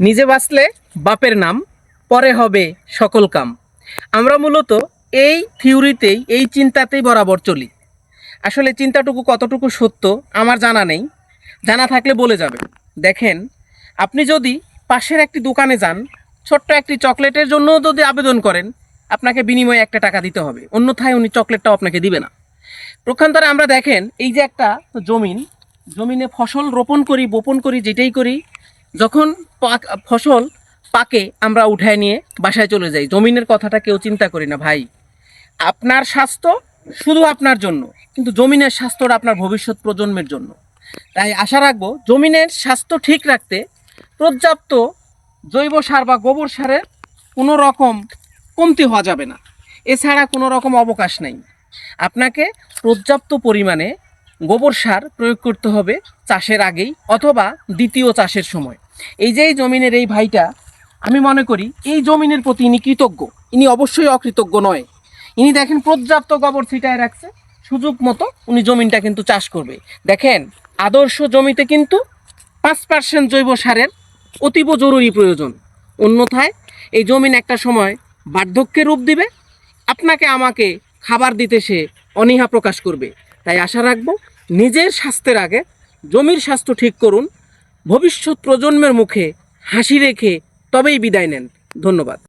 নিজে বাঁচলে বাপের নাম, পরে হবে সকল কাম। আমরা মূলত এই থিওরিতেই, এই চিন্তাতেই বরাবর চলি। আসলে চিন্তাটুকু কতটুকু সত্য আমার জানা নেই। জানা থাকলে বলে যাবে। দেখেন, আপনি যদি পাশের একটি দোকানে যান, ছোট্ট একটি চকলেটের জন্যও যদি আবেদন করেন, আপনাকে বিনিময়ে একটা টাকা দিতে হবে। অন্যথায় উনি চকলেটটাও আপনাকে দিবে না। প্রক্ষান্তরে আমরা দেখেন, এই যে একটা জমিন, জমিনে ফসল রোপণ করি, বপন করি, যেটাই করি যখন পাক- ফসল পাকে, আমরা উঠায় নিয়ে বাসায় চলে যাই। জমিনের কথাটা কেউ চিন্তা করি না, ভাই। আপনার স্বাস্থ্য শুধু আপনার জন্য, কিন্তু জমিনের স্বাস্থ্যটা আপনার ভবিষ্যৎ প্রজন্মের জন্য। তাই আশা রাখব, জমিনের স্বাস্থ্য ঠিক রাখতে পর্যাপ্ত জৈব সার বা গোবর সারের কোনো রকম কমতি হওয়া যাবে না। এছাড়া কোনো রকম অবকাশ নেই। আপনাকে পর্যাপ্ত পরিমাণে গোবর সার প্রয়োগ করতে হবে চাষের আগেই অথবা দ্বিতীয় চাষের সময়। এই যে জমিনের এই ভাইটা, আমি মনে করি এই জমিনের প্রতি ইনি কৃতজ্ঞ। ইনি অবশ্যই অকৃতজ্ঞ নয়। ইনি দেখেন পর্যাপ্ত গোবর ছিটায় রাখছে। সুযোগ মতো উনি জমিনটা কিন্তু চাষ করবে। দেখেন, আদর্শ জমিতে কিন্তু পাঁচ পার্সেন্ট জৈব সারের অতীব জরুরি প্রয়োজন। অন্যথায় এই জমিন একটা সময় বার্ধক্যে রূপ দিবে। আপনাকে আমাকে খাবার দিতে সে অনীহা প্রকাশ করবে। তাই আশা রাখব নিজের স্বাস্থ্যের আগে জমির স্বাস্থ্য ঠিক করুন, ভবিষ্যৎ প্রজন্মের মুখে হাসি রেখে তবেই বিদায় নেন। ধন্যবাদ।